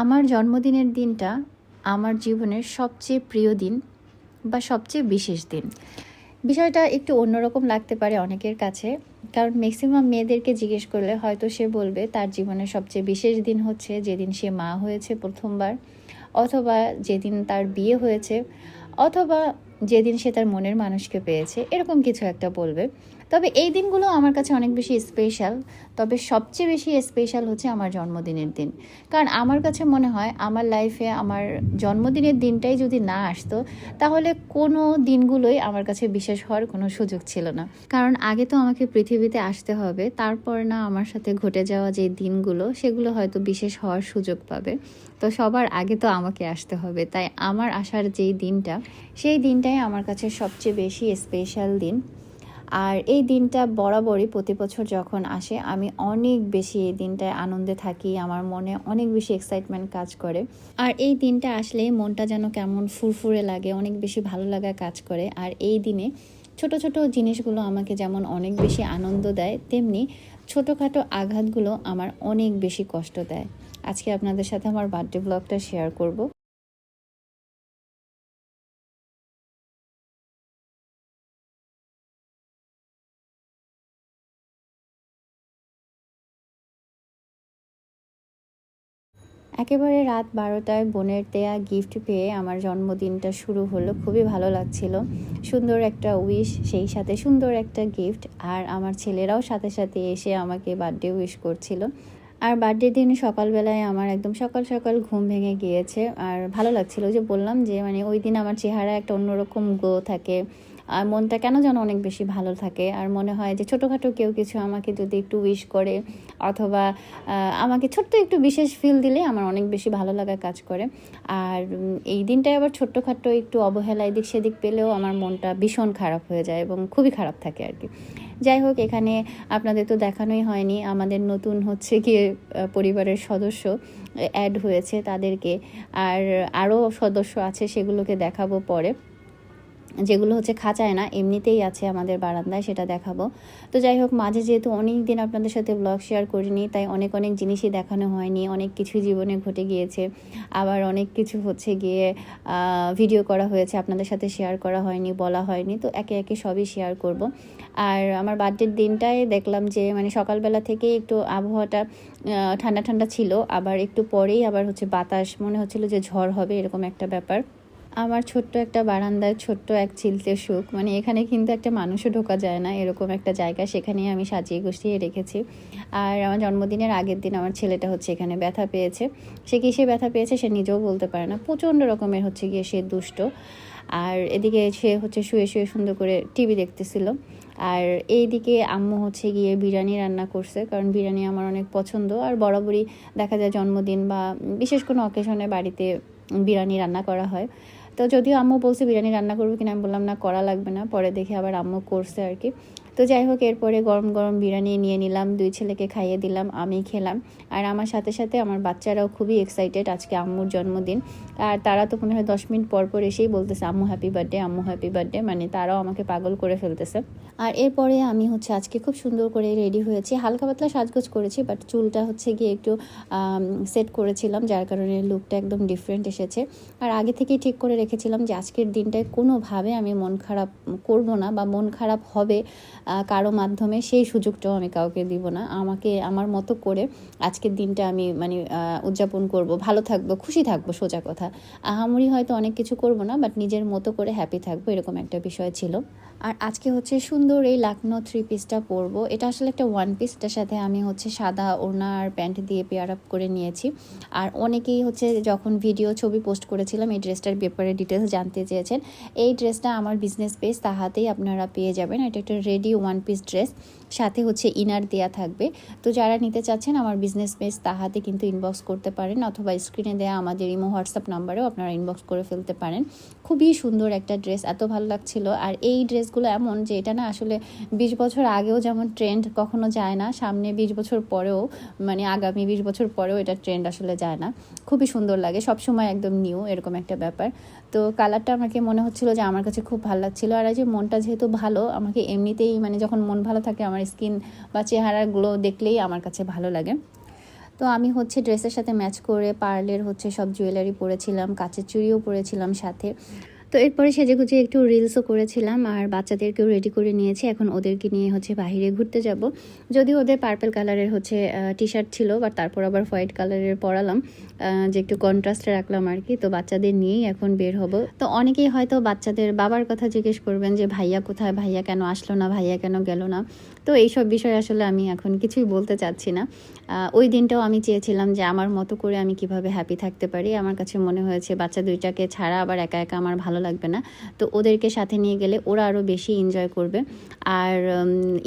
আমার জন্মদিনের দিনটা আমার জীবনের সবচেয়ে প্রিয় দিন বা সবচেয়ে বিশেষ দিন। বিষয়টা একটু অন্যরকম লাগতে পারে অনেকের কাছে, কারণ ম্যাক্সিমাম মেয়েদেরকে জিজ্ঞেস করলে হয়তো সে বলবে তার জীবনের সবচেয়ে বিশেষ দিন হচ্ছে যেদিন সে মা হয়েছে প্রথমবার, অথবা যেদিন তার বিয়ে হয়েছে, অথবা যেদিন সে তার মনের মানুষকে পেয়েছে, এরকম কিছু একটা বলবে। তবে এই দিনগুলো আমার কাছে অনেক বেশি স্পেশাল তবে সবচেয়ে বেশি স্পেশাল হচ্ছে আমার জন্মদিনের দিন। কারণ আমার কাছে মনে হয় আমার লাইফে আমার জন্মদিনের দিনটাই যদি না আসতো, তাহলে কোনো দিনগুলোই আমার কাছে বিশেষ হওয়ার কোনো সুযোগ ছিল না। কারণ আগে তো আমাকে পৃথিবীতে আসতে হবে, তারপর না আমার সাথে ঘটে যাওয়া যে দিনগুলো, সেগুলো হয়তো বিশেষ হওয়ার সুযোগ পাবে। তো সবার আগে তো আমাকে আসতে হবে, তাই আমার আসার যেই দিনটা, সেই দিনটাই আমার কাছে সবচেয়ে বেশি স্পেশাল দিন। আর এই দিনটা বরাবরই প্রতি বছর যখন আসে, আমি অনেক বেশি এই দিনটায় আনন্দে থাকি। আমার মনে অনেক বেশি এক্সাইটমেন্ট কাজ করে। আর এই দিনটা আসলে মনটা যেন কেমন ফুরফুরে লাগে, অনেক বেশি ভালো লাগা কাজ করে। আর এই দিনে ছোট ছোট জিনিসগুলো আমাকে যেমন অনেক বেশি আনন্দ দেয়, তেমনি ছোটোখাটো আঘাতগুলো আমার অনেক বেশি কষ্ট দেয়। আজকে আপনাদের সাথে আমার বার্থডে ব্লগটা শেয়ার করব। একেবারে রাত বারোটায় বোনের দেয়া গিফট পেয়ে আমার জন্মদিনটা শুরু হলো। খুবই ভালো লাগছিল। সুন্দর একটা উইশ সেই সাথে সুন্দর একটা গিফট আর আমার ছেলেরাও সাথে সাথে এসে আমাকে বার্থডে উইশ করছিল। আর বার্থডে দিন সকালবেলায় আমার একদম সকাল সকাল ঘুম ভেঙে গিয়েছে। আর ভালো লাগছিল যে বললাম যে মানে ওই দিন আমার চেহারা একটা অন্যরকম গ্লো থাকে। আর মনটা কেন যেন অনেক বেশি ভালো থাকে। আর মনে হয় যে ছোটোখাটো কেউ কিছু আমাকে যদি একটু উইশ করে অথবা আমাকে ছোট্ট একটু বিশেষ ফিল দিলে আমার অনেক বেশি ভালো লাগা কাজ করে। আর এই দিনটায় আবার ছোট্টখাটো একটু অবহেলা এদিক সেদিক পেলেও আমার মনটা ভীষণ খারাপ হয়ে যায় এবং খুবই খারাপ থাকে আর কি। যাই হোক, এখানে আপনাদের তো দেখানোই হয়নি। আমাদের নতুন হচ্ছে গিয়ে পরিবারের সদস্য অ্যাড হয়েছে তাদেরকে। আর আরও সদস্য আছে, সেগুলোকে দেখাবো পরে। যেগুলো হচ্ছে খাঁচায় না, এমনিতেই আছে আমাদের বারান্দায়, সেটা দেখাবো। তো যাই হোক, মাঝে যেহেতু অনেক দিন আপনাদের সাথে ব্লগ শেয়ার করিনি, তাই অনেক অনেক জিনিসই দেখানো হয়নি, অনেক কিছু জীবনে ঘটে গিয়েছে। আবার অনেক কিছু হচ্ছে গিয়ে ভিডিও করা হয়েছে, আপনাদের সাথে শেয়ার করা হয়নি, বলা হয়নি, তো একে একে সবই শেয়ার করব। আর আমার বার্থডের দিনটায় দেখলাম যে মানে সকালবেলা থেকে একটু আবহাওয়াটা ঠান্ডা ঠান্ডা ছিল, আবার একটু পরেই আবার হচ্ছে বাতাস, মনে হচ্ছিল যে ঝড় হবে, এরকম একটা ব্যাপার। আমার ছোট্ট একটা বারান্দায় ছোট্ট এক চিলতে সুখ। মানে এখানে কিন্তু একটা মানুষও ঢোকা যায় না। এরকম একটা জায়গা সেখানেই আমি সাজিয়ে গুছিয়ে রেখেছি। আর আমার জন্মদিনের আগের দিন আমার ছেলেটা হচ্ছে এখানে ব্যথা পেয়েছে। সে কিসে ব্যথা পেয়েছে সে নিজেও বলতে পারে না। প্রচণ্ড রকমের হচ্ছে গিয়ে সে দুষ্ট। আর এদিকে সে হচ্ছে শুয়ে শুয়ে সুন্দর করে টিভি দেখতেছিল। আর এইদিকে আম্মু হচ্ছে গিয়ে বিরিয়ানি রান্না করছে। কারণ বিরিয়ানি আমার অনেক পছন্দ। আর বরাবরই দেখা যায় জন্মদিন বা বিশেষ কোনো অকেশনে বাড়িতে বিরিয়ানি রান্না করা হয়। তো যদিও আম্মু বলছে বিরিয়ানি রান্না করব কিনা, আমি বললাম, না, করা লাগবে না। পরে দেখে আবার আম্মু করছে আর কি। তো যাই হোক, এরপরে গরম গরম বিরিয়ানি নিয়ে নিলাম, দুই ছেলেকে খাইয়ে দিলাম, আমি খেলাম। আর আমার সাথে সাথে আমার বাচ্চারাও খুবই এক্সাইটেড আজকে আম্মুর জন্মদিন। আর তারা তো মনে হয় দশ মিনিট পর পর এসেই বলতেছে, আম্মু হ্যাপি বার্থডে আম্মু হ্যাপি বার্থডে মানে তারাও আমাকে পাগল করে ফেলতেছে। আর এরপরে আমি হচ্ছে আজকে খুব সুন্দর করে রেডি হয়েছি। হালকা পাতলা সাজগোজ করেছি বাট চুলটা হচ্ছে গিয়ে একটু সেট করেছিলাম, যার কারণে লুকটা একদম ডিফারেন্ট এসেছে। আর আগে থেকেই ঠিক করে রেখেছিলাম যে আজকের দিনটায় কোনোভাবে আমি মন খারাপ করব না বা মন খারাপ হবে কারও মাধ্যমে সেই সুযোগটাও আমি কাউকে দিব না। আমাকে, আমার মতো করে আজকের দিনটা আমি মানে উদযাপন করব। ভালো থাকব, খুশি থাকব, সোজা কথা। আহামরি হয়তো অনেক কিছু করব না বাট নিজের মতো করে হ্যাপি থাকব, এরকম একটা বিষয় ছিল। আর আজকে হচ্ছে সুন্দর এই লাকনো থ্রি পিসটা পরবো। এটা আসলে একটা ওয়ান পিসটার সাথে আমি হচ্ছে সাদা ওড়না আর প্যান্ট দিয়ে পেয়ার আপ করে নিয়েছি। আর অনেকেই হচ্ছে যখন ভিডিও ছবি পোস্ট করেছিলাম, এই ড্রেসটার ব্যাপারে ডিটেলস জানতে চেয়েছেন। এই ড্রেসটা আমার বিজনেস পেজ তাহাতেই আপনারা পেয়ে যাবেন। এটা একটা রেডি ওয়ান পিস ড্রেস সাথে হচ্ছে ইনার দেয়া থাকবে। তো যারা নিতে চাচ্ছেন আমার বিজনেস পেজ তাহাতে কিন্তু ইনবক্স করতে পারেন অথবা স্ক্রিনে দেওয়া আমাদের ইমো হোয়াটসঅ্যাপ নাম্বারেও আপনারা ইনবক্স করে ফেলতে পারেন। খুবই সুন্দর একটা ড্রেস এত ভালো লাগছিল। আর এই ড্রেসগুলো এমন যে এটা না আসলে বিশ বছর আগেও যেমন ট্রেন্ড কখনো যায় না, সামনে বিশ বছর পরেও মানে আগামী বিশ বছর পরেও এটা ট্রেন্ড আসলে যায় না। খুবই সুন্দর লাগে, সবসময় একদম নিউ এরকম একটা ব্যাপার। তো কালারটা আমাকে মনে হচ্ছিল যে আমার কাছে খুব ভালো লাগছিল। আর এই যে মনটা যেহেতু ভালো, আমাকে এমনিতেই মানে যখন মন ভালো থাকে আমার স্কিন বা চেহারার গ্লো দেখলেই আমার কাছে ভালো লাগে। তো তো আমি হচ্ছে ড্রেসের সাথে ম্যাচ করে পার্লের হচ্ছে সব জুয়েলারি পরেছিলাম, কাচের চুড়িও পরেছিলাম সাথে। তো এরপরে সেজে গুজে একটু রিলসও করেছিলাম আর বাচ্চাদেরকেও রেডি করে নিয়েছি। এখন ওদেরকে নিয়ে হচ্ছে বাইরে ঘুরতে যাব। যদি ওদের পার্পেল কালারের হচ্ছে টি শার্ট ছিল বা তারপর আবার হোয়াইট কালারের পরালাম। যে একটু কন্ট্রাস্টে রাখলাম আর কি। তো বাচ্চাদের নিয়েই এখন বের হব। তো অনেকেই হয়তো বাচ্চাদের বাবার কথা জিজ্ঞেস করবেন যে, ভাইয়া কোথায়? ভাইয়া কেন আসলো না? ভাইয়া কেন গেল না? তো এইসব বিষয়ে আসলে আমি এখন কিছুই বলতে চাচ্ছি না। ওই দিনটাও আমি চেয়েছিলাম যে আমার মতো করে আমি কীভাবে হ্যাপি থাকতে পারি। আমার কাছে মনে হয়েছে, বাচ্চা দুইটাকে ছাড়া আবার একা একা আমার ভালো লাগবে না। তো ওদেরকে সাথে নিয়ে গেলে ওরা আরও বেশি এনজয় করবে। আর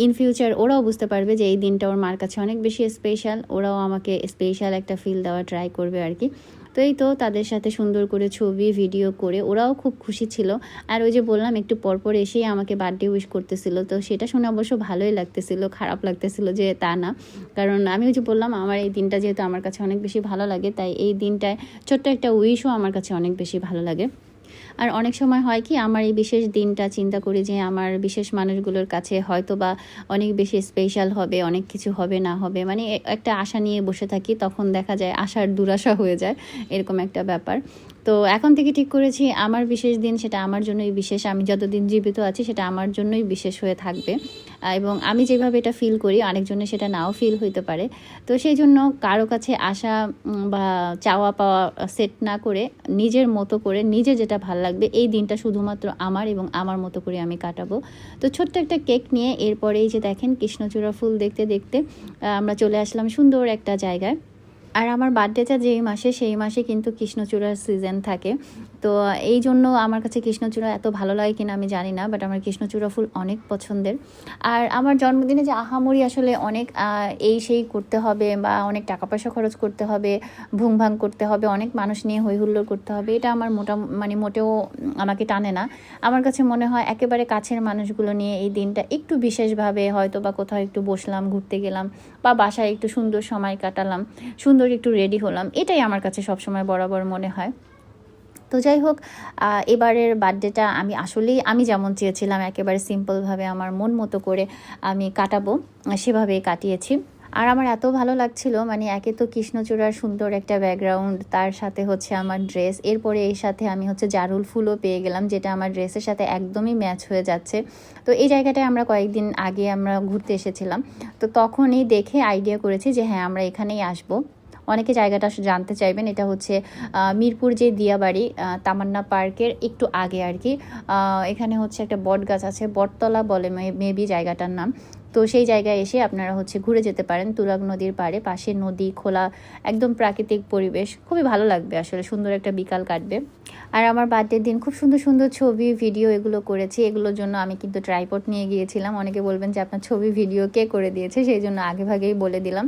ইন ফিউচার ওরাও বুঝতে পারবে যে এই দিনটা ওর মার কাছে অনেক বেশি স্পেশাল ওরাও আমাকে স্পেশাল একটা ফিল দেওয়া ট্রাই করবে আর কি। তো এই তো তাদের সাথে সুন্দর করে ছবি ভিডিও করে ওরাও খুব খুশি ছিল। আর ওই যে বললাম, একটু পরপর এসেই আমাকে বার্থডে উইশ করতেছিল। তো সেটা শুনে অবশ্য ভালোই লাগতেছিল, খারাপ লাগতেছিল যে তা না। কারণ আমি ওই যে বললাম, আমার এই দিনটা যেহেতু আমার কাছে অনেক বেশি ভালো লাগে, তাই এই দিনটায় ছোট্ট একটা উইশও আমার কাছে অনেক বেশি ভালো লাগে। আর অনেক সময় হয় কি, আমার এই বিশেষ দিনটা চিন্তা করি যে আমার বিশেষ মানুষগুলোর কাছে হয়তো বা অনেক বেশি স্পেশাল হবে, অনেক কিছু হবে, না হবে। মানে একটা আশা নিয়ে বসে থাকি, তখন দেখা যায় আশার দুরাশা হয়ে যায়, এরকম একটা ব্যাপার। তো এখন থেকে ঠিক করেছি, আমার বিশেষ দিন সেটা আমার জন্যই বিশেষ, আমি যতদিন জীবিত আছি সেটা আমার জন্যই বিশেষ হয়ে থাকবে। এবং আমি যেভাবে এটা ফিল করি অনেকজনের সেটা নাও ফিল হইতে পারে। তো সেই জন্য কারও কাছে আশা বা চাওয়া পাওয়া সেট না করে, নিজের মতো করে, নিজে যেটা ভালো লাগবে, এই দিনটা শুধুমাত্র আমার এবং আমার মতো করে আমি কাটাবো। তো ছোট্ট একটা কেক নিয়ে এরপরে এই যে দেখেন কৃষ্ণচূড়া ফুল দেখতে দেখতে আমরা চলে আসলাম সুন্দর একটা জায়গায়। আর আমার বার্থডেটা যেই মাসে, সেই মাসে কিন্তু কৃষ্ণচূড়ার সিজন থাকে। তো এই জন্য আমার কাছে কৃষ্ণচূড়া এত ভালো লাগে কিনা আমি জানি না বাট আমার কৃষ্ণচূড়া ফুল অনেক পছন্দের। আর আমার জন্মদিনে যে আহামরি আসলে অনেক এই সেই করতে হবে বা অনেক টাকা পয়সা খরচ করতে হবে ভুং ভাং করতে হবে, অনেক মানুষ নিয়ে হই হুল্লোড় করতে হবে, এটা আমার মোটা মানে মোটেও আমাকে টানে না। আমার কাছে মনে হয় একেবারে কাছের মানুষগুলো নিয়ে এই দিনটা একটু বিশেষভাবে হয়তো বা কোথাও একটু বসলাম, ঘুরতে গেলাম বা বাসায় একটু সুন্দর সময় কাটালাম। সুন্দর একটু রেডি হলাম। এটাই আমার কাছে সবসময় বরাবর মনে হয়। তো যাই হোক এবারের বার্থডেটা আমি আসলেই, আমি যেমন চেয়েছিলাম একেবারে সিম্পলভাবে আমার মন মতো করে আমি কাটাবো সেভাবে কাটিয়েছি। আর আমার এত ভালো লাগছিল মানে একে তো কৃষ্ণচূড়ার সুন্দর একটা ব্যাকগ্রাউন্ড তার সাথে হচ্ছে আমার ড্রেস এরপরে এই সাথে আমি হচ্ছে জারুল ফুলও পেয়ে গেলাম, যেটা আমার ড্রেসের সাথে একদমই ম্যাচ হয়ে যাচ্ছে। তো এই জায়গাটায় আমরা কয়েকদিন আগে আমরা ঘুরতে এসেছিলাম। তো তখনই দেখে আইডিয়া করেছি যে হ্যাঁ আমরা এখানেই আসব। অনেকে জায়গাটা জানতে চাইবেন। এটা হচ্ছে মিরপুর যে দিয়াবাড়ি তামান্না পার্কের একটু আগে আর কি এখানে হচ্ছে একটা বট গাছ আছে, বটতলা বলে মেবি জায়গাটার নাম। তো সেই জায়গায় এসে আপনারা হচ্ছে ঘুরে যেতে পারেন তুরাগ নদীর পাড়ে। পাশে নদী, খোলা, একদম প্রাকৃতিক পরিবেশ। খুবই ভালো লাগবে আসলে, সুন্দর একটা বিকাল কাটবে। আর আমার বার্থডের দিন খুব সুন্দর সুন্দর ছবি ভিডিও এগুলো করেছি। এগুলোর জন্য আমি কিন্তু ট্রাইপড নিয়ে গিয়েছিলাম। অনেকে বলবেন যে, আপনার ছবি ভিডিও কে করে দিয়েছে? সেই জন্য আগে ভাগেই বলে দিলাম।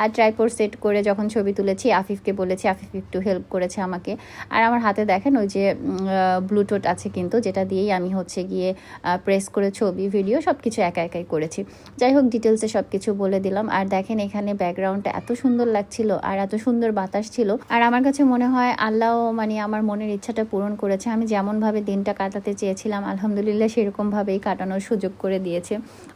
আর ট্রাইপড সেট করে যখন ছবি তুলেছি, আফিফকে বলেছি, আফিফ একটু হেল্প করেছে আমাকে। আর আমার হাতে দেখেন, ওই যে ব্লুটুথ আছে কিন্তু, যেটা দিয়েই আমি হচ্ছে গিয়ে প্রেস করে ছবি ভিডিও সব কিছু একা একাই করেছি। যাই হোক ডিটেলসে সব কিছু বলে দিলাম। আর দেখেন, এখানে ব্যাকগ্রাউন্ডটা এত সুন্দর লাগছিল, আর এত সুন্দর বাতাস ছিল। আর আমার কাছে মনে হয়, আল্লাহ মানে আমার মনের ইচ্ছাটা পূরণ করেছে। আমি যেমনভাবে দিনটা কাটাতে চেয়েছিলাম, আলহামদুলিল্লাহ সেরকমভাবেই কাটানোর সুযোগ করে দিয়েছে।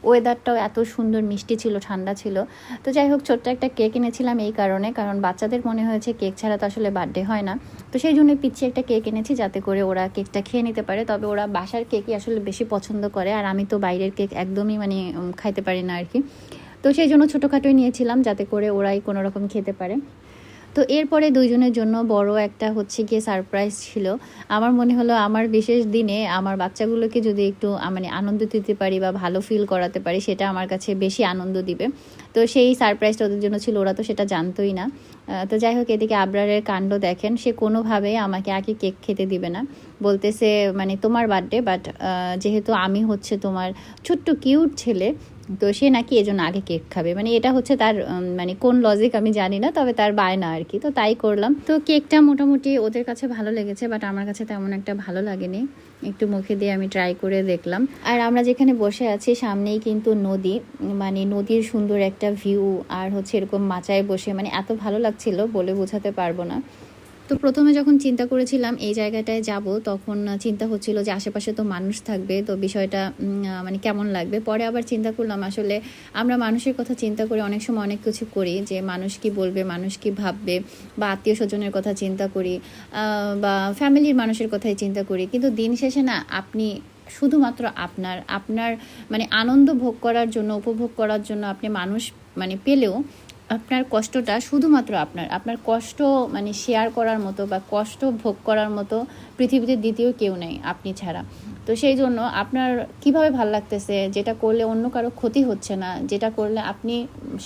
ওয়েদারটাও এত সুন্দর, মিষ্টি ছিল, ঠান্ডা ছিল। তো যাই হোক, ছোট্ট একটা কেক এনেছিলাম এই কারণে, কারণ বাচ্চাদের মনে হয়েছে কেক ছাড়া তো আসলে বার্থডে হয় না। তো সেই জন্য পিছিয়ে একটা কেক এনেছি যাতে করে ওরা কেকটা খেয়ে নিতে পারে। তবে ওরা বাসার কেকই আসলে বেশি পছন্দ করে, আর আমি তো বাইরের কেক একদমই মানে খাইতে পারি না আর কি। তো সেই জন্য ছোটোখাটোই নিয়েছিলাম যাতে করে ওরাই কোনো রকম খেতে পারে। তো এরপরে দুইজনের জন্য বড় একটা হচ্ছে গিয়ে সারপ্রাইজ ছিল। আমার মনে হলো আমার বিশেষ দিনে আমার বাচ্চাগুলোকে যদি একটু মানে আনন্দ দিতে পারি বা ভালো ফিল করাতে পারি, সেটা আমার কাছে বেশি আনন্দ দিবে। তো সেই সারপ্রাইজটা ওদের জন্য ছিল, ওরা তো সেটা জানতোই না। তো যাই হোক, এদিকে আবরারের কাণ্ড দেখেন। সে কোনোভাবেই আমাকে আগে কেক খেতে দিবে না। বলতেছে মানে তোমার বার্থডে বাট যেহেতু আমি হচ্ছে তোমার ছোট্ট কিউট ছেলে তো সে নাকি এজন্য আগে কেক খাবে। মানে এটা হচ্ছে তার মানে কোন লজিক আমি জানি না, তবে তার বায়না আর কি। তো তাই করলাম। তো কেকটা মোটামুটি ওদের কাছে ভালো লেগেছে বাট আমার কাছে তেমন একটা ভালো লাগেনি। একটু মুখে দিয়ে আমি ট্রাই করে দেখলাম। আর আমরা যেখানে বসে আছি, সামনেই কিন্তু নদী। মানে নদীর সুন্দর একটা ভিউ আর হচ্ছে এরকম মাচায় বসে মানে এত ভালো লাগছিল বলে বোঝাতে পারব না। তো প্রথমে যখন চিন্তা করেছিলাম এই জায়গাটায় যাব, তখন চিন্তা হচ্ছিল যে আশেপাশে তো মানুষ থাকবে, তো বিষয়টা মানে কেমন লাগবে? পরে আবার চিন্তা করলাম, আসলে আমরা মানুষের কথা চিন্তা করে অনেক সময় অনেক কিছু করি, যে মানুষ কি বলবে, মানুষ কি ভাববে, বা আত্মীয় স্বজনের কথা চিন্তা করি বা ফ্যামিলির মানুষের কথাই চিন্তা করি। কিন্তু দিন শেষে না, আপনি শুধুমাত্র আপনার আপনার মানে আনন্দ ভোগ করার জন্য, উপভোগ করার জন্য আপনি মানুষ মানে পেলেও আপনার কষ্টটা শুধুমাত্র আপনার আপনার কষ্ট মানে শেয়ার করার মতো বা কষ্ট ভোগ করার মতো পৃথিবীতে দ্বিতীয় কেউ নেই, আপনি ছাড়া। তো সেই জন্য আপনার কীভাবে ভালো লাগতেছে? যেটা করলে অন্য কারও ক্ষতি হচ্ছে না, যেটা করলে আপনি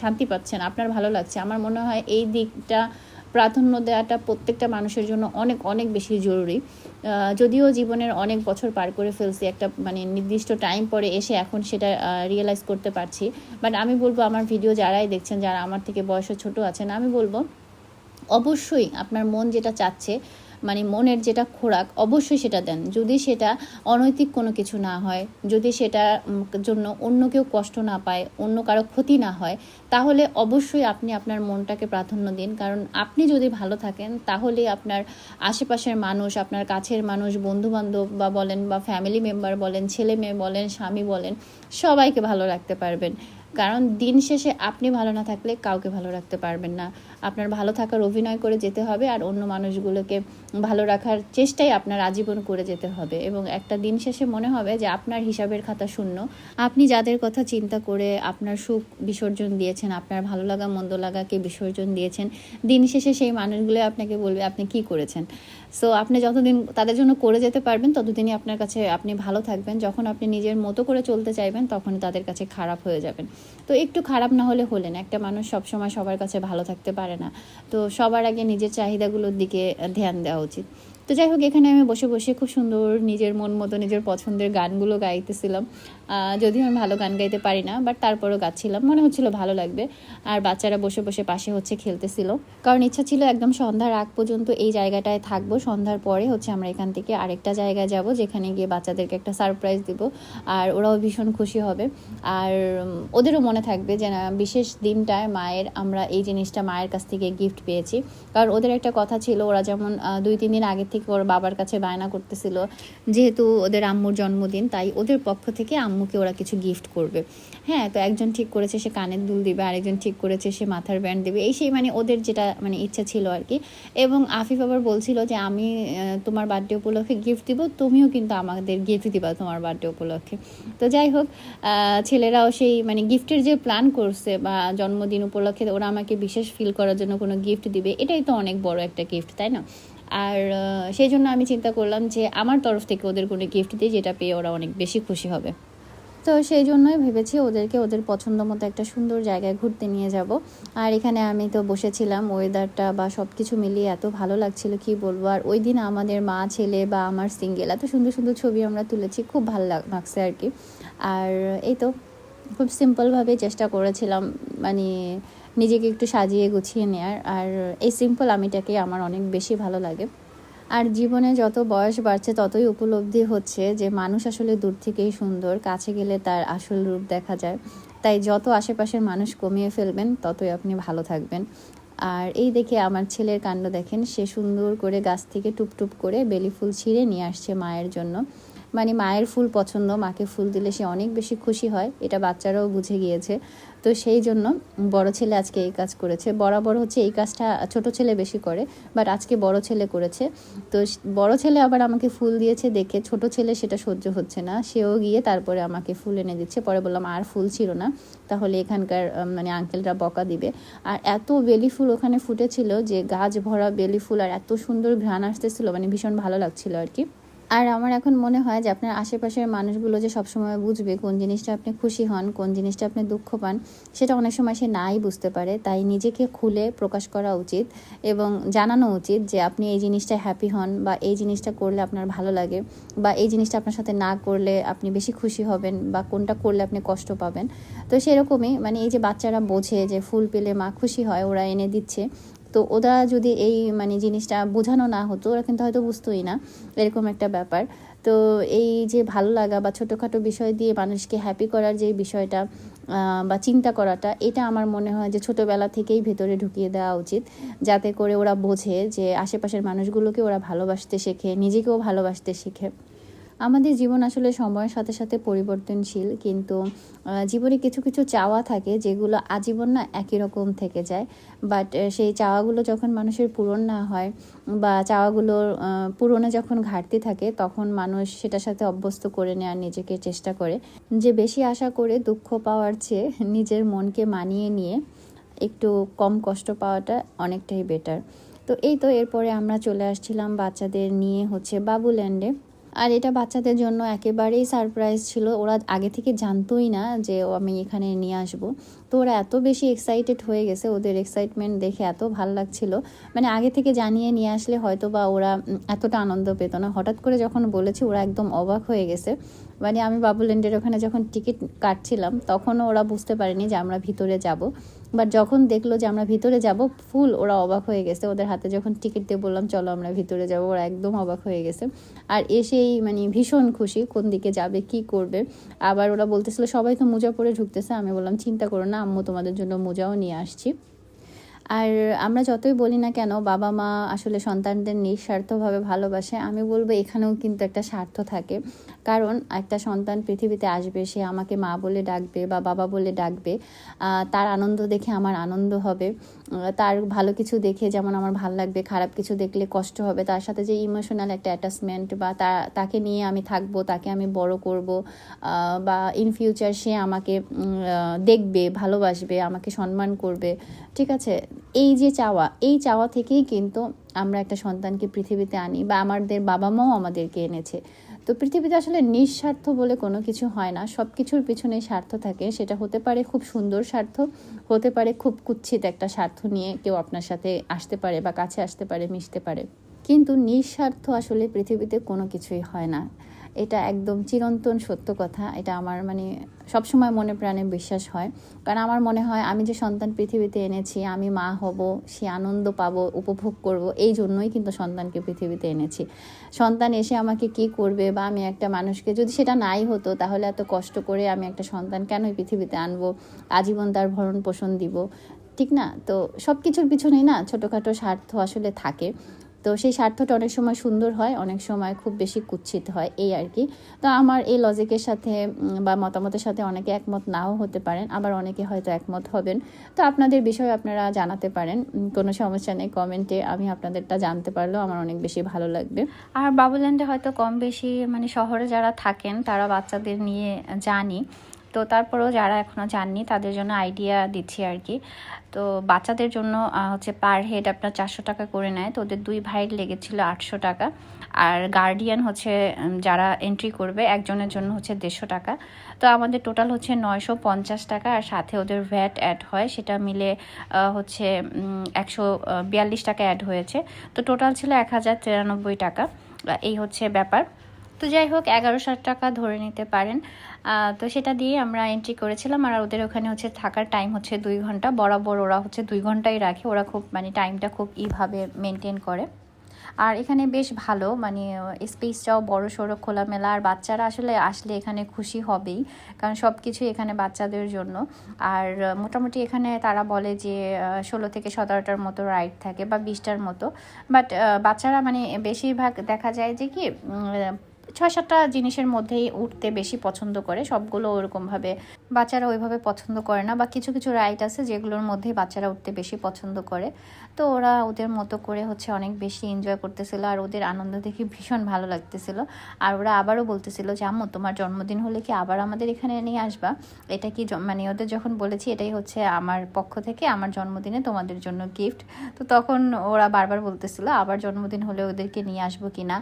শান্তি পাচ্ছেন, আপনার ভালো লাগছে। আমার মনে হয় এই দিকটা প্রাধান্য দেওয়াটা প্রত্যেকটা মানুষের জন্য অনেক অনেক বেশি জরুরি। যদিও জীবনের অনেক বছর পার করে ফেলছি, একটা মানে নির্দিষ্ট টাইম পরে এসে এখন সেটা রিয়েলাইজ করতে পারছি। বাট আমি বলব আমার ভিডিও যারাই দেখছেন, যারা আমার থেকে বয়সে ছোট আছেন, আমি বলব অবশ্যই আপনার মন যেটা চাচ্ছে মানে মনের যেটা খোরাক, অবশ্যই সেটা দেন। যদি সেটা অনৈতিক কোনো কিছু না হয়, যদি সেটা জন্য অন্য কেউ কষ্ট না পায়, অন্য কারও ক্ষতি না হয়, তাহলে অবশ্যই আপনি আপনার মনটাকে প্রাধান্য দিন। কারণ আপনি যদি ভালো থাকেন তাহলে আপনার আশেপাশের মানুষ, আপনার কাছের মানুষ বন্ধু বান্ধব বা বলেন বা ফ্যামিলি মেম্বার বলেন, ছেলে মেয়ে বলেন, স্বামী বলেন, সবাইকে ভালো রাখতে পারবেন। কারণ দিন শেষে আপনি ভালো না থাকলে কাউকে ভালো রাখতে পারবেন না। আপনার ভালো থাকার অভিনয় করে যেতে হবে আর অন্য মানুষগুলোকে ভালো রাখার চেষ্টাই আপনার আজীবন করে যেতে হবে। এবং একটা দিন শেষে মনে হবে যে আপনার হিসাবের খাতা শূন্য। আপনি যাদের কথা চিন্তা করে আপনার সুখ বিসর্জন দিয়েছেন, আপনার ভালো লাগা, মন্দ লাগাকে বিসর্জন দিয়েছেন, দিন শেষে সেই মানুষগুলো আপনাকে বলবে, আপনি কি করেছেন? সো আপনি যতদিন তাদের জন্য করে যেতে পারবেন, ততদিনই আপনার কাছে আপনি ভালো থাকবেন। যখন আপনি নিজের মতো করে চলতে চাইবেন তখন তাদের কাছে খারাপ হয়ে যাবেন। তো, একটু খারাপ না হলে হলেন। একটা মানুষ সবসময় সবার কাছে ভালো থাকতে পারে না। তো সবার আগে নিজের চাহিদাগুলোর দিকে ধ্যান দেওয়া উচিত। তো যাই হোক, এখানে আমি বসে বসে খুব সুন্দর নিজের মন মতো নিজের পছন্দের গানগুলো গাইতেছিলাম। যদিও আমি ভালো গান গাইতে পারি না বাট তারপরও গাচ্ছিলাম। মনে হচ্ছিল ভালো লাগবে। আর বাচ্চারা বসে বসে পাশে হচ্ছে খেলতেছিল। কারণ ইচ্ছা ছিল একদম সন্ধ্যার আগ পর্যন্ত এই জায়গাটায় থাকব। সন্ধ্যার পরে হচ্ছে আমরা এখান থেকে আরেকটা জায়গায় যাব, যেখানে গিয়ে বাচ্চাদেরকে একটা সারপ্রাইজ দিব। আর ওরাও ভীষণ খুশি হবে। আর ওদেরও মনে থাকবে যে না, বিশেষ দিনটায় মায়ের, আমরা এই জিনিসটা মায়ের কাছ থেকে গিফট পেয়েছি। কারণ ওদের একটা কথা ছিল, ওরা যেমন দুই, তিন দিন আগে থেকে ওর বাবার কাছে বায়না করতেছিল, যেহেতু ওদের আম্মুর জন্মদিন, তাই ওদের পক্ষ থেকে আম্মুকে ওরা কিছু গিফট করবে। হ্যাঁ তো একজন ঠিক করেছে সে কানের দুল দিবে, আরেকজন ঠিক করেছে সে মাথার ব্যান্ড দেবে, এই সেই মানে ওদের যেটা মানে ইচ্ছা ছিল আর কি। এবং আফিফ আবার বলছিল যে, আমি তোমার বার্থডে উপলক্ষে গিফট দিব, তুমিও কিন্তু আমাদের গিফট দিবা তোমার বার্থডে উপলক্ষে। তো যাই হোক ছেলেরাও সেই মানে গিফটের যে প্ল্যান করছে বা জন্মদিন উপলক্ষে ওরা আমাকে বিশেষ ফিল করার জন্য কোনো গিফট দিবে, এটাই তো অনেক বড় একটা গিফট তাই না? আর সেই জন্য আমি চিন্তা করলাম যে আমার তরফ থেকে ওদের কোনো গিফট দিই যেটা পেয়ে ওরা অনেক বেশি খুশি হবে। তো সেই জন্যই ভেবেছি ওদেরকে ওদের পছন্দ মতো একটা সুন্দর জায়গায় ঘুরতে নিয়ে যাব। আর এখানে আমি তো বসেছিলাম ওয়েদারটা বা সব কিছু মিলিয়ে এত ভালো লাগছিল, কি বলব? আর ওই দিন আমাদের মা, ছেলে বা আমার সিঙ্গেল এত সুন্দর সুন্দর ছবি আমরা তুলেছি, খুব ভালো লাগ- লাগছে আর কি। আর, এই তো, খুব সিম্পলভাবে চেষ্টা করেছিলাম মানে নিজেকে একটু সাজিয়ে গুছিয়ে নেওয়ার আর এই সিম্পল আমিটাকে আমার অনেক বেশি ভালো লাগে। আর জীবনে যত বয়স বাড়ছে, ততই উপলব্ধি হচ্ছে যে মানুষ আসলে দূর থেকেই সুন্দর, কাছে গেলে তার আসল রূপ দেখা যায়। তাই যত আশেপাশের মানুষ কমিয়ে ফেলবেন, ততই আপনি ভালো থাকবেন। আর এই দেখে আমার ছেলের কাণ্ড দেখেন। সে সুন্দর করে গাছ থেকে টুপটুপ করে বেলি ফুল ছিঁড়ে নিয়ে আসছে মায়ের জন্য। মানে মায়ের ফুল পছন্দ, মাকে ফুল দিলে সে অনেক বেশি খুশি হয়, এটা বাচ্চারাও বুঝে গিয়েছে। তো সেই জন্য বড় ছেলে আজকে এই কাজ করেছে। বরাবর হচ্ছে এই কাজটা ছোট ছেলে বেশি করে বাট আজকে বড় ছেলে করেছে। তো বড় ছেলে আবার আমাকে ফুল দিয়েছে দেখে, ছোট ছেলে সেটা সহ্য হচ্ছে না। সেও গিয়ে তারপরে আমাকে ফুল এনে দিচ্ছে। পরে বললাম, আর ফুল ছিল না, তাহলে এখানকার মানে আঙ্কেলরা বকা দিবে। আর এত বেলি ফুল ওখানে ফুটেছিল যে গাছ ভরা বেলি ফুল আর এত সুন্দর ঘ্রাণ আসতেছিল মানে ভীষণ ভালো লাগছিল আর কি। আর আমার এখন মনে হয় যে আপনার আশেপাশের মানুষগুলো যে সবসময় বুঝবে কোন জিনিসটা আপনি খুশি হন, কোন জিনিসটা আপনি দুঃখ পান, সেটা অনেক সময় সে নাই বুঝতে পারে। তাই নিজেকে খুলে প্রকাশ করা উচিত এবং জানানো উচিত যে আপনি এই জিনিসটা হ্যাপি হন বা এই জিনিসটা করলে আপনার ভালো লাগে বা এই জিনিসটা আপনার সাথে না করলে আপনি বেশি খুশি হবেন বা কোনটা করলে আপনি কষ্ট পাবেন। তো সেরকমই মানে এই যে বাচ্চারা বোঝে যে ফুল পেলে মা খুশি হয়, ওরা এনে দিচ্ছে। তো ওরা যদি এই মানে জিনিসটা বোঝানো না হতো, ওরা কিন্তু হয়তো বুঝতোই না, এরকম একটা ব্যাপার। তো এই যে ভালো লাগা বা ছোটোখাটো বিষয় দিয়ে মানুষকে হ্যাপি করার যে বিষয়টা বা চিন্তা করাটা, এটা আমার মনে হয় যে ছোটোবেলা থেকেই ভেতরে ঢুকিয়ে দেওয়া উচিত। যাতে করে ওরা বোঝে যে আশেপাশের মানুষগুলোকে ওরা ভালোবাসতে শেখে, নিজেকেও ভালোবাসতে শেখে। আমাদের জীবন আসলে সময়ের সাথে সাথে পরিবর্তনশীল, কিন্তু জীবনে কিছু কিছু চাওয়া থাকে যেগুলো আজীবন না একই রকম থেকে যায়। বাট সেই চাওয়াগুলো যখন মানুষের পূরণ না হয় বা চাওয়াগুলোর পূরণে যখন ঘাটতি থাকে, তখন মানুষ সেটার সাথে অভ্যস্ত করে নেওয়ার নিজেকে চেষ্টা করে। যে বেশি আশা করে দুঃখ পাওয়ার চেয়ে নিজের মনকে মানিয়ে নিয়ে একটু কম কষ্ট পাওয়াটা অনেকটাই বেটার তো এই তো এরপরে আমরা চলে আসছিলাম বাচ্চাদের নিয়ে হচ্ছে বাবুল্যান্ডে। আর এটা বাচ্চাদের জন্য একেবারেই সারপ্রাইজ ছিল। ওরা আগে থেকে জানতোই না যে আমি এখানে নিয়ে আসব। তো ওরা এত বেশি এক্সাইটেড হয়ে গেছে, ওদের এক্সাইটমেন্ট দেখে এত ভালো লাগছিল। মানে আগে থেকে জানিয়ে নিয়ে আসলে হয়তো বা ওরা এতটা আনন্দ পেত না। হঠাৎ করে যখন বলেছি, ওরা একদম অবাক হয়ে গেছে। মানে আমি বাবুল্যান্ডের ওখানে যখন টিকিট কাটছিলাম, তখনও ওরা বুঝতে পারেনি যে আমরা ভিতরে যাব। বাট যখন দেখল যে আমরা ভিতরে যাব, ফুল ওরা অবাক হয়ে গেছে। ওদের হাতে যখন টিকিট দিয়ে বললাম, চলো আমরা ভিতরে যাব। ওরা একদম অবাক হয়ে গেছে। আর এসেই মানে ভীষণ খুশি কোন দিকে যাবে, কি করবে। আবার ওরা বলতেছিল, সবাই তো মোজা পরে ঢুকতেছে। আমি বললাম, চিন্তা করো না, আম্মু তোমাদের জন্য মোজাও নিয়ে আসছি। আর আমরা যতই বলি না কেন, বাবা মা আসলে সন্তানদের নিঃস্বার্থভাবে ভালোবাসে। আমি বলব, এখানেও কিন্তু একটা স্বার্থ থাকে। কারণ একটা সন্তান পৃথিবীতে আসবে, সে আমাকে মা বলে ডাকবে বা বাবা বলে ডাকবে তার আনন্দ দেখে আমার আনন্দ হবে তার ভালো কিছু দেখে যেমন আমার ভালো লাগবে, খারাপ কিছু দেখলে কষ্ট হবে, তার সাথে যে ইমোশনাল একটা অ্যাটাচমেন্ট বা তাকে নিয়ে আমি থাকব, তাকে আমি বড় করব বা ইন ফিউচার সে আমাকে দেখবে, ভালোবাসবে, আমাকে সম্মান করবে, ঠিক আছে? এই যে চাওয়া, এই চাওয়া থেকেই কিন্তু আমরা একটা সন্তানকে পৃথিবীতে আনি বা আমাদের বাবা মাও আমাদেরকে এনেছে। তো পৃথিবীতে আসলে নিঃস্বার্থ বলে কোনো কিছু হয় না। সব কিছুর পিছনে স্বার্থ থাকে। সেটা হতে পারে খুব সুন্দর স্বার্থ, হতে পারে খুব কুচ্ছিত একটা স্বার্থ নিয়ে কেউ আপনার সাথে আসতে পারে বা কাছে আসতে পারে, মিশতে পারে। কিন্তু নিঃস্বার্থ আসলে পৃথিবীতে কোনো কিছুই হয় না। এটা একদম চিরন্তন সত্য কথা। এটা আমার মানে সবসময় মনে প্রাণে বিশ্বাস হয়। কারণ আমার মনে হয় আমি যে সন্তান পৃথিবীতে এনেছি, আমি মা হব, সে আনন্দ পাবো, উপভোগ করব, এই জন্যই কিন্তু সন্তানকে পৃথিবীতে এনেছি। সন্তান এসে আমাকে কি করবে বা আমি একটা মানুষকে যদি সেটা নাই হতো, তাহলে এত কষ্ট করে আমি একটা সন্তান কেনই পৃথিবীতে আনব? আজীবন তার ভরণ পোষণ দিব। ঠিক না? তো সব কিছুর পিছনেই না ছোটোখাটো স্বার্থ আসলে থাকে। তো সেই স্বার্থটা অনেক সময় সুন্দর হয়, অনেক সময় খুব বেশি কুৎসিত হয়, এই আর কি। তো আমার এই লজিকের সাথে বা মতামতের সাথে অনেকে একমত নাও হতে পারেন, আবার অনেকে হয়তো একমত হবেন। তো আপনাদের বিষয়ে আপনারা জানাতে পারেন কোনো সমস্যা নেই কমেন্টে আমি আপনাদেরটা জানতে পারলেও আমার অনেক বেশি ভালো লাগবে। আর বাবুল্যান্ডে হয়তো কম বেশি মানে শহরে যারা থাকেন, তারা বাচ্চাদের নিয়ে জানি। তো তারপরেও যারা এখনও যাননি, তাদের জন্য আইডিয়া দিচ্ছি আর কি তো বাচ্চাদের জন্য হচ্ছে পার হেড আপনার চারশো টাকা করে নেয়। তো ওদের দুই ভাইয়ের লেগেছিল আটশো টাকা। আর গার্ডিয়ান হচ্ছে যারা এন্ট্রি করবে, একজনের জন্য হচ্ছে দেড়শো টাকা। তো আমাদের টোটাল হচ্ছে নয়শো পঞ্চাশ টাকা। আর সাথে ওদের ভ্যাট অ্যাড হয়, সেটা মিলে হচ্ছে একশো বিয়াল্লিশ টাকা অ্যাড হয়েছে। তো টোটাল ছিল এক হাজার তিরানব্বই টাকা। এই হচ্ছে ব্যাপার। তো যাই হোক, এগারোশো টাকা ধরে নিতে পারেন। তো সেটা দিয়ে আমরা এন্ট্রি করেছিলাম। আর ওদের ওখানে হচ্ছে থাকার টাইম হচ্ছে দুই ঘণ্টা। বরাবর ওরা হচ্ছে দুই ঘন্টাই রাখে। ওরা খুব মানে টাইমটা খুব ইভাবে মেনটেন করে। আর এখানে বেশ ভালো মানে স্পেসটাও বড় সড়ো, খোলামেলা। আর বাচ্চারা আসলে আসলে এখানে খুশি হবেই। কারণ সব কিছু এখানে বাচ্চাদের জন্য। আর মোটামুটি এখানে তারা বলে যে ষোলো থেকে সতেরোটার মতো রাইড থাকে বা বিশটার মতো। বাট বাচ্চারা মানে বেশিরভাগ দেখা যায় যে কি ছয় সাতটা জিনিসের মধ্যেই উঠতে বেশি পছন্দ করে। সবগুলো ওরকমভাবে বাচ্চারা ওইভাবে পছন্দ করে না, বা কিছু কিছু রাইড আছে যেগুলোর মধ্যেই বাচ্চারা উঠতে বেশি পছন্দ করে। তো ওরা ওদের মতো করে হচ্ছে অনেক বেশি এনজয় করতেছিল আর ওদের আনন্দ দেখে ভীষণ ভালো লাগতেছিল। আর ওরা আবারও বলতেছিল যে, আম্মু, তোমার জন্মদিন হলে কি আবার আমাদের এখানে নিয়ে আসবা? এটা কি মানে ওদের যখন বলেছি, এটাই হচ্ছে আমার পক্ষ থেকে আমার জন্মদিনে তোমাদের জন্য গিফট তো তখন ওরা বারবার বলতেছিল, আবার জন্মদিন হলে ওদেরকে নিয়ে আসব কিনা?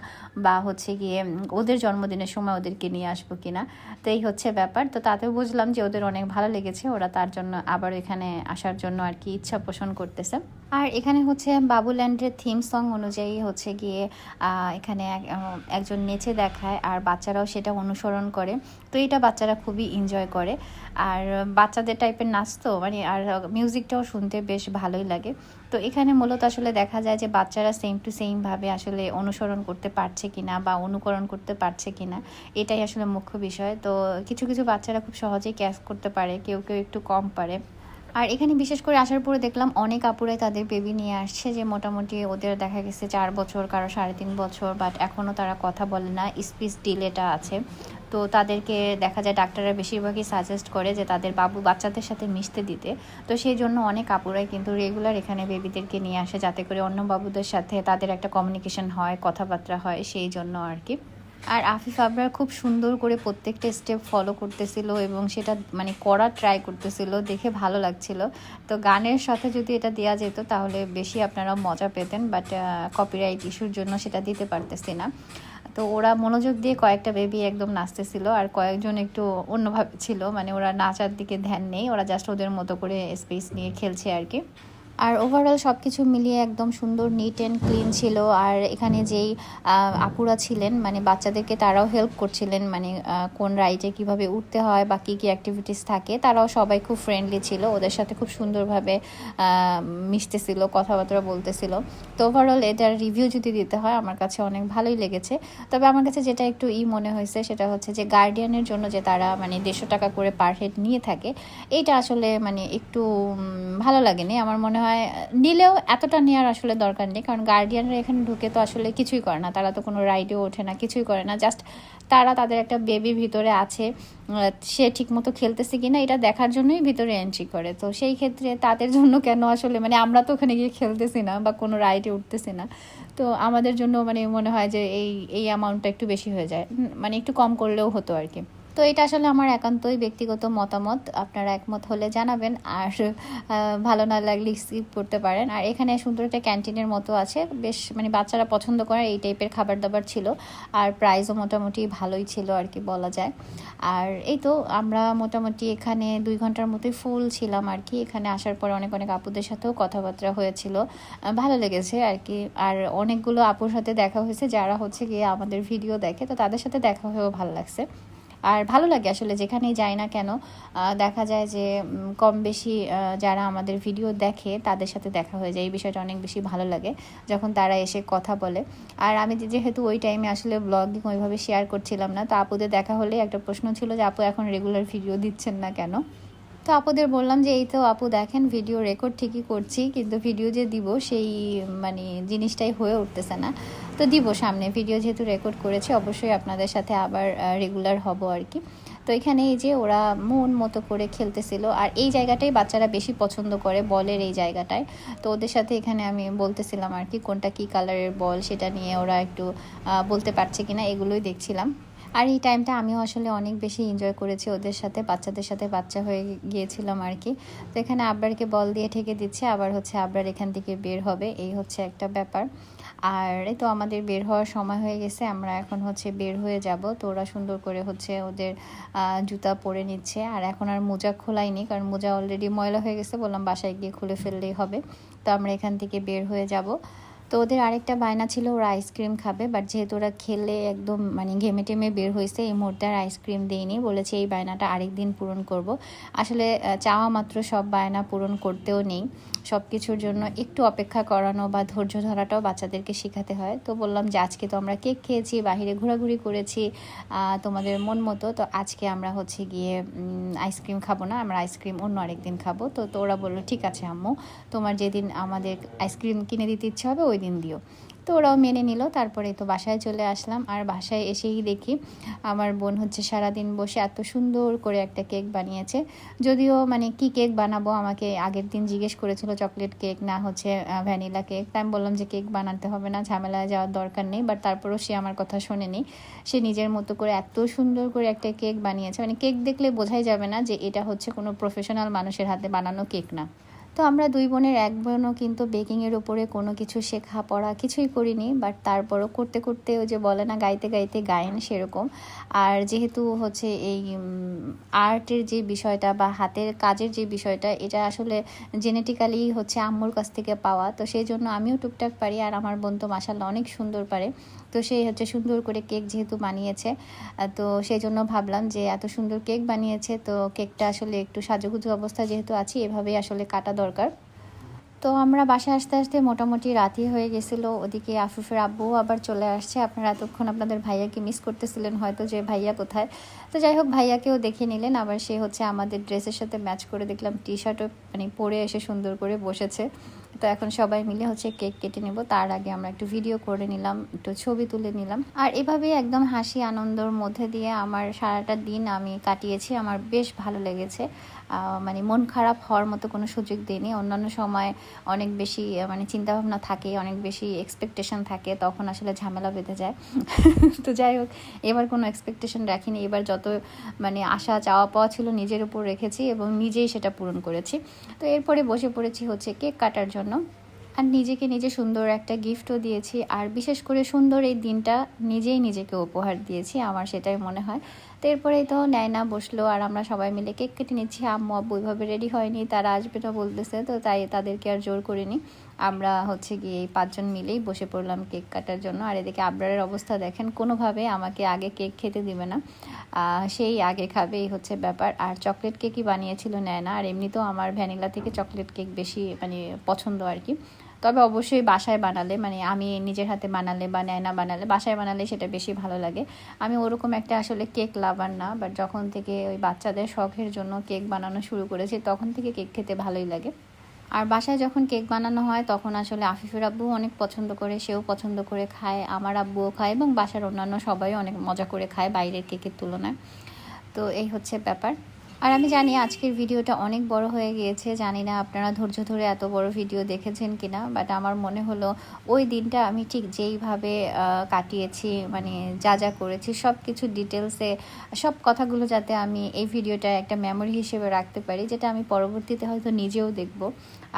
বা হচ্ছে গিয়ে ওদের জন্মদিনের সময় ওদেরকে নিয়ে আসব কিনা? তো এই হচ্ছে ব্যাপার। তো তাতেও বুঝলাম যে ওদের অনেক ভালো লেগেছে। ওরা তার জন্য আবার এখানে আসার জন্য আর কি ইচ্ছা পোষণ করতেছে। আর এখানে হচ্ছে বাবুল্যান্ডের থিম সং অনুযায়ী হচ্ছে গিয়ে এখানে একজন নেচে দেখায় আর বাচ্চারাও সেটা অনুসরণ করে। তো এটা বাচ্চারা খুবই এনজয় করে। আর বাচ্চাদের টাইপের নাচ তো মানে আর মিউজিকটাও শুনতে বেশ ভালোই লাগে। তো এখানে মূলত আসলে দেখা যায় যে বাচ্চারা সেম টু সেম ভাবে আসলে অনুসরণ করতে পারছে কিনা বা অনুকরণ করতে পারছে কিনা, এটাই আসলে মুখ্য বিষয়। তো কিছু কিছু বাচ্চারা খুব সহজেই ক্যাচ করতে পারে, কেউ কেউ একটু কম পারে। আর এখানে বিশেষ করে আসার পরে দেখলাম অনেক আপুরাই তাদের বেবি নিয়ে আসছে, যে মোটামুটি ওদের দেখা গেছে চার বছর, কারও সাড়ে তিন বছর বাট এখনও তারা কথা বলে না স্পিচ ডিলেটা আছে। তো তাদেরকে দেখা যায় ডাক্তাররা বেশিরভাগই সাজেস্ট করে যে তাদের বাবু বাচ্চাদের সাথে মিশতে দিতে। তো সেই জন্য অনেক আপুরাই কিন্তু রেগুলার এখানে বেবিদেরকে নিয়ে আসে, যাতে করে অন্য বাবুদের সাথে তাদের একটা কমিউনিকেশন হয়, কথাবার্তা হয়, সেই জন্য আর কি। আর আফিফ আবরার খুব সুন্দর করে প্রত্যেকটা স্টেপ ফলো করতেছিল এবং সেটা মানে করা ট্রাই করতেছিল, দেখে ভালো লাগছিল। তো গানের সাথে যদি এটা দেওয়া যেত, তাহলে বেশি আপনারা মজা পেতেন বাট কপিরাইট ইস্যুর জন্য সেটা দিতে পারতেছি না। তো ওরা মনোযোগ দিয়ে কয়েকটা বেবি একদম নাচতেছিল, আর কয়েকজন একটু অন্যভাবে ছিল মানে ওরা নাচার দিকে ধ্যান নেই, ওরা জাস্ট ওদের মতো করে স্পেস নিয়ে খেলছে আর কি। আর ওভারঅল সব কিছু মিলিয়ে একদম সুন্দর নিট অ্যান্ড ক্লিন ছিল। আর এখানে যেই আপুরা ছিলেন মানে বাচ্চাদেরকে তারাও হেল্প করছিলেন মানে কোন রাইডে কীভাবে উঠতে হয় বা কী কী অ্যাক্টিভিটিস থাকে, তারাও সবাই খুব ফ্রেন্ডলি ছিল। ওদের সাথে খুব সুন্দরভাবে মিশতেছিল, কথাবার্তা বলতেছিল। তো ওভারঅল এটার রিভিউ যদি দিতে হয়, আমার কাছে অনেক ভালোই লেগেছে। তবে আমার কাছে যেটা একটু ই মনে হয়েছে, সেটা হচ্ছে যে গার্ডিয়ানের জন্য যে তারা মানে দেড়শো টাকা করে পার হেড নিয়ে থাকে, এইটা আসলে মানে একটু ভালো লাগেনি। আমার মনে হয় নিলেও এতটা নেওয়ার আসলে দরকার নেই, কারণ গার্ডিয়ানরা এখানে ঢুকে তো আসলে কিছুই করে না। তারা তো কোনো রাইডেও ওঠে না, কিছুই করে না। জাস্ট তারা তাদের একটা বেবি ভিতরে আছে সে ঠিকমতো খেলতেছে কি না এটা দেখার জন্যই ভিতরে এন্ট্রি করে। তো সেই ক্ষেত্রে তাদের জন্য কেন আসলে মানে আমরা তো ওখানে গিয়ে খেলতেছি না বা কোনো রাইডে উঠতেছি না। তো আমাদের জন্য মানে মনে হয় যে এই এই অ্যামাউন্টটা একটু বেশি হয়ে যায়। মানে একটু কম করলেও হতো আর কি। তো এটা আসলে আমার একান্তই ব্যক্তিগত মতামত। আপনারা একমত হলে জানাবেন। আর ভালো না লাগলে স্কিপ করতে পারেন। আর এখানে সুন্দর একটা ক্যান্টিনের মতো আছে। বেশ মানে বাচ্চারা পছন্দ করে এই টাইপের খাবার দাবার ছিল। আর প্রাইসও মোটামুটি ভালোই ছিল আর কি বলা যায়। আর এই তো আমরা মোটামুটি এখানে দুই ঘণ্টার মতোই ফুল ছিলাম আর কি। এখানে আসার পরে অনেক অনেক আপুদের সাথেও কথাবার্তা হয়েছিল। ভালো লেগেছে আর কি। আর অনেকগুলো আপুর সাথে দেখা হয়েছে। যারা হচ্ছে গিয়ে আমাদের ভিডিও দেখে, তো তাদের সাথে দেখা হয়েও ভালো লাগছে। আর ভালো লাগে আসলে যেখানেই যাই না কেন দেখা যায় যে কম বেশি যারা আমাদের ভিডিও দেখে তাদের সাথে দেখা হয়ে যায়। এই বিষয়টা অনেক বেশি ভালো লাগে যখন তারা এসে কথা বলে। আর আমি যেহেতু ওই টাইমে আসলে ব্লগিং ওইভাবে শেয়ার করছিলাম না, তো আপুদের দেখা হলে একটা প্রশ্ন ছিল যে, আপু এখন রেগুলার ভিডিও দিচ্ছেন না কেন? তো আপুদের বললাম যে, এই তো আপু দেখেন ভিডিও রেকর্ড ঠিকই করছি, কিন্তু ভিডিও যে দিব সেই মানে জিনিসটাই হয়ে উঠতেছে না। তো দিব সামনে। ভিডিও যেহেতু রেকর্ড করেছি, অবশ্যই আপনাদের সাথে আবার রেগুলার হব আর কি। তো এখানে এই যে ওরা মন মতো করে খেলতেছিল, আর এই জায়গাটাই বাচ্চারা বেশি পছন্দ করে, বলের এই জায়গাটায়। তো ওদের সাথে এখানে আমি বলতেছিলাম আর কি, কোনটা কি কালারের বল সেটা নিয়ে ওরা একটু বলতে পারছে কিনা এগুলোই দেখছিলাম। আর এই টাইমটা আমিও আসলে অনেক বেশি এনজয় করেছি ওদের সাথে, বাচ্চাদের সাথে বাচ্চা হয়ে গিয়েছিলাম আর কি। তো এখানে আব্বারকে বল দিয়ে ঠেকে দিচ্ছে, আবার হচ্ছে আব্বার এখান থেকে বের হবে, এই হচ্ছে একটা ব্যাপার। আর এই তো আমাদের বের হওয়ার সময় হয়ে গেছে, আমরা এখন হচ্ছে বের হয়ে যাব। তো ওরা সুন্দর করে হচ্ছে ওদের জুতা পরে নিচ্ছে। আর এখন আর মোজা খোলাইনি, কারণ মোজা অলরেডি ময়লা হয়ে গেছে, বললাম বাসায় গিয়ে খুলে ফেললেই হবে। তো আমরা এখান থেকে বের হয়ে যাব। তো ওদের আরেকটা বায়না ছিল, ওরা আইসক্রিম খাবে বাট যেহেতু ওরা খেলে একদম মানে ঘেমে টেমে বের হয়েছে, এই মুহূর্তে আর আইসক্রিম দিইনি বলেছে এই বায়নাটা আরেক দিন পূরণ করব। আসলে চাওয়া মাত্র সব বায়না পূরণ করতেও নেই। সব কিছুর জন্য একটু অপেক্ষা করানো বা ধৈর্য ধরাটাও বাচ্চাদেরকে শেখাতে হয়। তো বললাম যে, আজকে তো আমরা কেক খেয়েছি বাহিরে ঘোরাঘুরি করেছি তোমাদের মন মতো, তো আজকে আমরা হচ্ছে গিয়ে আইসক্রিম খাব না, আমরা আইসক্রিম অন্য আরেকদিন খাব। তো তো ওরা বলল, ঠিক আছে আম্মু, তোমার যেদিন আমাদের আইসক্রিম কিনে দিতে ইচ্ছে হবে, ওই দিন দিও। তো ওরাও মেনে নিল, তারপরে তো বাসায় চলে আসলাম। আর বাসায় এসেই দেখি আমার বোন হচ্ছে সারাদিন বসে এত সুন্দর করে একটা কেক বানিয়েছে। যদিও মানে কি কেক বানাবো আমাকে আগের দিন জিজ্ঞেস করেছিল চকলেট কেক না হচ্ছে ভ্যানিলা কেক। তাই আমি বললাম যে কেক বানাতে হবে না, ঝামেলায় যাওয়ার দরকার নেই। বাট তারপরেও সে আমার কথা শোনেনি। সে নিজের মতো করে এত সুন্দর করে একটা কেক বানিয়েছে। মানে কেক দেখলে বোঝাই যাবে না যে এটা হচ্ছে কোনো প্রফেশনাল মানুষের হাতে বানানো কেক না। তো আমরা দুই বোনের, এক বোনও কিন্তু বেকিংয়ের উপরে কোনো কিছু শেখা পড়া কিছুই করিনি বাট তারপরও করতে করতে ওই যে বলে না, গাইতে গাইতে গায়েন সেরকম। আর যেহেতু হচ্ছে এই আর্টের যে বিষয়টা বা হাতের কাজের যে বিষয়টা, এটা আসলে জেনেটিক্যালি হচ্ছে আম্মুর কাছ থেকে পাওয়া, তো সেই জন্য আমিও টুকটাক পারি, আর আমার বোন তো মাসাল্লাহ অনেক সুন্দর পারে। তো সেই হচ্ছে সুন্দর করে কেক যেহেতু বানিয়েছে তো সেই জন্য ভাবলাম যে এত সুন্দর কেক বানিয়েছে, তো কেকটা আসলে একটু সাজুগুজু অবস্থা যেহেতু আছি, এভাবেই আসলে কাটা দরকার। তো আমরা বাসায় আসতে আসতে মোটামুটি রাতই হয়ে গেছিল, ওদিকে আফিফের আব্বুও আবার চলে আসছে, আপনারা এতক্ষণ আপনাদের ভাইয়াকে মিস করতেছিলেন হয়তো যে ভাইয়া কোথায়। তো যাই হোক, ভাইয়াকেও দেখে নিলেন, আবার সে হচ্ছে আমাদের ড্রেসের সাথে ম্যাচ করে দেখলাম টি শার্টও মানে পরে এসে সুন্দর করে বসেছে। তো এখন সবাই মিলে হচ্ছে কেক কেটে নেব। তার আগে আমরা একটু ভিডিও করে নিলাম, একটু ছবি তুলে নিলাম। আর এভাবেই একদম হাসি আনন্দর মধ্যে দিয়ে আমার সারাটা দিন আমি কাটিয়েছি। আমার বেশ ভালো লেগেছে। মানে মন খারাপ হওয়ার মতো কোনো সুযোগ দিইনি। অন্যান্য সময় অনেক বেশি মানে চিন্তাভাবনা থাকে, অনেক বেশি এক্সপেকটেশন থাকে, তখন আসলে ঝামেলা বেঁধে যায়। তো যাই হোক, এবার কোনো এক্সপেকটেশন রাখিনি। এবার যত মানে আশা চাওয়া পাওয়া ছিল নিজের উপর রেখেছি এবং নিজেই সেটা পূরণ করেছি। তো এরপরে বসে পড়েছি হচ্ছে কেক কাটার জন্য। আর নিজেকে নিজে সুন্দর একটা গিফটও দিয়েছি। আর বিশেষ করে সুন্দর এই দিনটা নিজেই নিজেকে উপহার দিয়েছি, আমার সেটাই মনে হয়। তো এরপরেই তো নেয় না বসল আর আমরা সবাই মিলে কেক কেটে নিচ্ছি। আম্মু, আব্বু ওইভাবে রেডি হয়নি, তারা আসবে না বলতেছে, তো তাই তাদেরকে আর জোর করিনি। আমরা হচ্ছে গিয়ে এই পাঁচজন মিলেই বসে পড়লাম কেক কাটার জন্য। আর এদিকে আবরারের অবস্থা দেখেন, কোনোভাবে আমাকে আগে কেক খেতে দিবে না। সেই আগে খাবে এই হচ্ছে ব্যাপার। আর চকলেট কেকই বানিয়েছিল নেয় না আর এমনিতেও আমার ভ্যানিলা থেকে চকলেট কেক বেশি মানে পছন্দ আর কি। তবে অবশ্যই বাসায় বানালে মানে আমি নিজের হাতে বানালে বা নেয়না বানালে, বাসায় বানালে সেটা বেশি ভালো লাগে। আমি ওরকম একটা আসলে কেক লাভার না বাট যখন থেকে ওই বাচ্চাদের শখের জন্য কেক বানানো শুরু করেছি, তখন থেকে কেক খেতে ভালোই লাগে। আর বাসায় যখন কেক বানানো হয়, তখন আসলে আফিফের আব্বু অনেক পছন্দ করে, সেও পছন্দ করে খায়, আমার আব্বুও খায় এবং বাসার অন্যান্য সবাই অনেক মজা করে খায় বাইরের কেকের তুলনায়। তো এই হচ্ছে ব্যাপার। আর আমি জানি আজকের ভিডিওটা অনেক বড় হয়ে গিয়েছে। জানি না আপনারা ধৈর্য ধরে এত বড় ভিডিও দেখেছেন কি না বাট আমার মনে হলো ওই দিনটা আমি ঠিক যেইভাবে কাটিয়েছি মানে যা যা করেছি সব কিছু ডিটেলসে সব কথাগুলো যাতে আমি এই ভিডিওটা একটা মেমোরি হিসেবে রাখতে পারি, যেটা আমি পরবর্তীতে হয়তো নিজেও দেখব।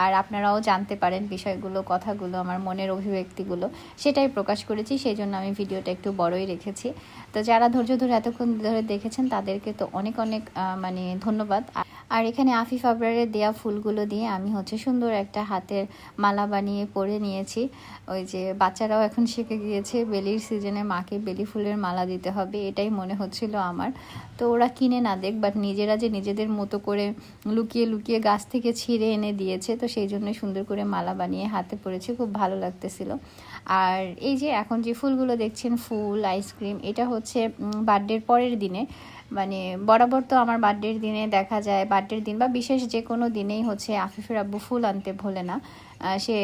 আর আপনারাও জানতে পারেন বিষয়গুলো, কথাগুলো, আমার মনের অভিব্যক্তিগুলো। সেটাই প্রকাশ করেছি সেই জন্য আমি ভিডিওটা একটু বড়ই রেখেছি। তো যারা ধৈর্য ধরে এতক্ষণ ধরে দেখেছেন, তাদেরকে তো অনেক অনেক মানে ধন্যবাদ। আর এখানে আফিফ আবরারের দেয়া ফুলগুলো দিয়ে আমি হচ্ছে সুন্দর একটা হাতের মালা বানিয়ে পরে নিয়েছি। ওই যে বাচ্চারাও এখন শিখে গিয়েছে বেলির সিজনে মাকে বেলি ফুলের মালা দিতে হবে, এটাই মনে হচ্ছিল আমার। তো ওরা কিনে না দেখ বাট নিজেরা যে নিজেদের মতো করে লুকিয়ে লুকিয়ে গাছ থেকে ছিঁড়ে এনে দিয়েছে, তো সেই জন্য সুন্দর করে মালা বানিয়ে হাতে পড়েছে খুব ভালো লাগতেছিল। আর এই যে এখন যে ফুলগুলো দেখছেন, ফুল আইসক্রিম এটা হচ্ছে বার্থডের পরের দিনে মানে বরাবর তো আমার বার্থডের দিনে দেখা যায় বার্থডের দিন বা বিশেষ যে কোনো দিনেই হচ্ছে আফিফের আব্বু ফুল আনতে ভোলে না। সে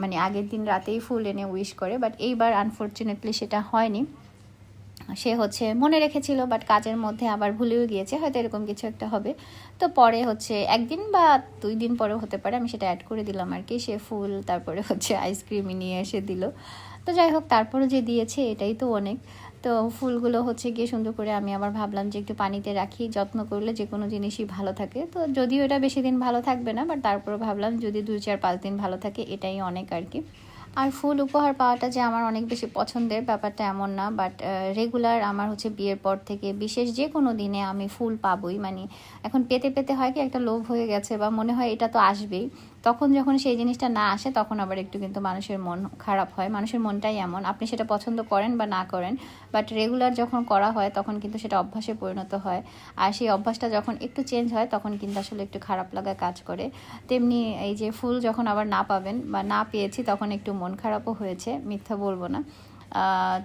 মানে আগের দিন রাতেই ফুল এনে উইশ করে বাট এইবার আনফর্চুনেটলি সেটা হয়নি। সে হচ্ছে মনে রেখেছিল বাট কাজের মধ্যে আবার ভুলেও গিয়েছে, হয়তো এরকম কিছু একটা হবে। তো পরে হচ্ছে একদিন বা দুই দিন পরে হতে পারে, আমি সেটা অ্যাড করে দিলাম আর কি। সে ফুল, তারপরে হচ্ছে আইসক্রিম নিয়ে এসে দিল। তো যাই হোক তারপরে যে দিয়েছে, এটাই তো অনেক। তো ফুলগুলো হচ্ছে গিয়ে সুন্দর করে আমি আবার ভাবলাম যে একটু পানিতে রাখি, যত্ন করলে যে কোনো জিনিসই ভালো থাকে। তো যদিও এটা বেশি দিন ভালো থাকবে না বাট তারপরে ভাবলাম যদি দুই চার পাঁচ দিন ভালো থাকে এটাই অনেক আর কি। আর ফুল উপহার পাওয়াটা যে আমার অনেক বেশি পছন্দের ব্যাপারটা এমন না বাট রেগুলার আমার হচ্ছে বিয়ের পর থেকে বিশেষ যে কোনো দিনে আমি ফুল পাবই। মানে এখন পেতে পেতে হয় কি একটা লোভ হয়ে গেছে বা মনে হয় এটা তো আসবেই। তখন যখন সেই জিনিসটা না আসে, তখন আবার একটু কিন্তু মানুষের মন খারাপ হয়। মানুষের মনটাই এমন। আপনি সেটা পছন্দ করেন বা না করেন বাট রেগুলার যখন করা হয়, তখন কিন্তু সেটা অভ্যাসে পরিণত হয়। আর সেই অভ্যাসটা যখন একটু চেঞ্জ হয়, তখন কিন্তু আসলে একটু খারাপ লাগা কাজ করে। তেমনি এই যে ফুল যখন আবার না পাবেন বা না পেয়েছি, তখন একটু মন খারাপও হয়েছে, মিথ্যা বলব না।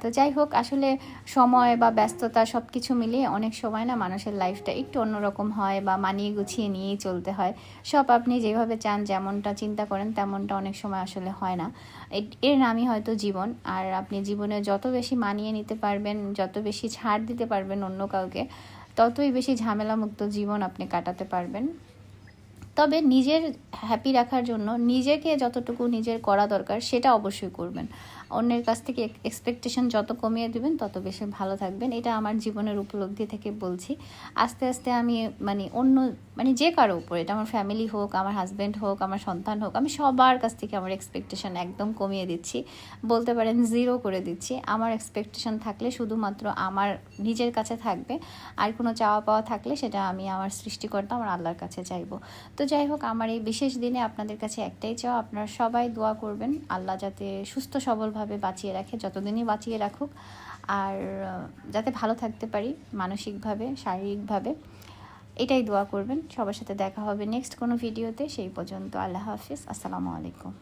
তো যাই হোক, আসলে সময় বা ব্যস্ততা সব কিছু মিলিয়ে অনেক সময় না মানুষের লাইফটা একটু অন্যরকম হয় বা মানিয়ে গুছিয়ে নিয়েই চলতে হয়। সব আপনি যেভাবে চান, যেমনটা চিন্তা করেন, তেমনটা অনেক সময় আসলে হয় না। এর নামই হয়তো জীবন। আর আপনি জীবনে যত বেশি মানিয়ে নিতে পারবেন, যত বেশি ছাড় দিতে পারবেন অন্য কাউকে, ততই বেশি ঝামেলামুক্ত জীবন আপনি কাটাতে পারবেন। তবে নিজের হ্যাপি রাখার জন্য নিজেকে যতটুকু নিজের করা দরকার, সেটা অবশ্যই করবেন। অন্যের কাছ থেকে এক্সপেকটেশন যত কমিয়ে দিবেন, তত বেশি ভালো থাকবেন। এটা আমার জীবনের উপলব্ধি থেকে বলছি। আস্তে আস্তে আমি মানে অন্য মানে যে কারও উপর, এটা আমার ফ্যামিলি হোক, আমার হাজব্যান্ড হোক, আমার সন্তান হোক, আমি সবার কাছ থেকে আমার এক্সপেকটেশন একদম কমিয়ে দিচ্ছি। বলতে পারেন জিরো করে দিচ্ছি। আমার এক্সপেকটেশন থাকলে শুধুমাত্র আমার নিজের কাছে থাকবে। আর কোনো চাওয়া পাওয়া থাকলে সেটা আমি আমার সৃষ্টিকর্তা, আমার আল্লাহর কাছে চাইব। তো যাই হোক, আমার এই বিশেষ দিনে আপনাদের কাছে একটাই চাও আপনারা সবাই দোয়া করবেন। আল্লাহ যাতে সুস্থ সবলভাবে বাঁচিয়ে রাখে, যতদিনই বাঁচিয়ে রাখুক। আর যাতে ভালো থাকতে পারি মানসিকভাবে, শারীরিকভাবে। এটাই দোয়া করবেন। সবার সাথে দেখা হবে নেক্সট কোনো ভিডিওতে। সেই পর্যন্ত আল্লাহ হাফিজ। আসসালামু আলাইকুম।